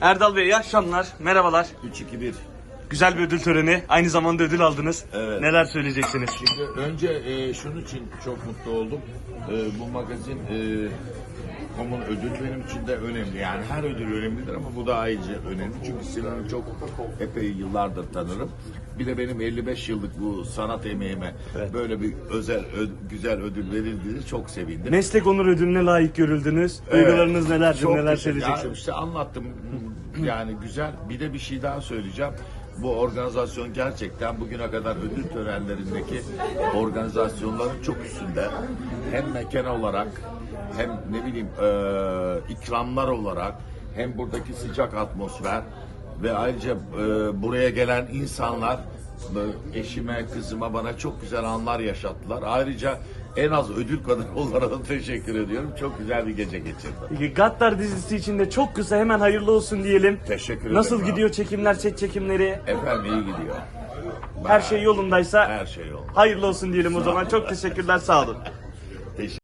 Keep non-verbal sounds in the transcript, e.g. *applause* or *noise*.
Erdal Bey iyi akşamlar. Merhabalar. 3-2-1. Güzel bir ödül töreni. Aynı zamanda ödül aldınız. Evet. Neler söyleyeceksiniz? Şimdi önce e, şunun için çok mutlu oldum. E, bu magazin e, Kom'un ödül benim için de önemli. Yani her ödül önemlidir ama bu da ayrıca önemli. Çünkü Sinan'ı çok epey yıllardır tanırım. Bir de benim 55 yıllık bu sanat emeğime böyle bir özel, ö- güzel ödül verildiğini çok sevindim. Meslek onur ödülüne layık görüldünüz. Duygularınız nelerdir? Çok Neler teşekkür- söyleyeceksiniz? Ya işte anlattım. Yani güzel. Bir de bir şey daha söyleyeceğim. Bu organizasyon gerçekten bugüne kadar ödül törenlerindeki organizasyonların çok üstünde. Hem mekan olarak hem ne bileyim eee, ikramlar olarak hem buradaki sıcak atmosfer ve ayrıca eee, buraya gelen insanlar e, eşime, kızıma bana çok güzel anlar yaşattılar. Ayrıca en az ödül kadar *laughs* onlara da teşekkür ediyorum. Çok güzel bir gece geçirdim. Peki, Gaddar dizisi için de çok kısa hemen hayırlı olsun diyelim. Teşekkür ederim. Nasıl abi. gidiyor çekimler, set çekimleri? Efendim iyi gidiyor. Her şey yolundaysa Her şey yolunda. hayırlı olsun diyelim o zaman. Çok teşekkürler, sağ olun.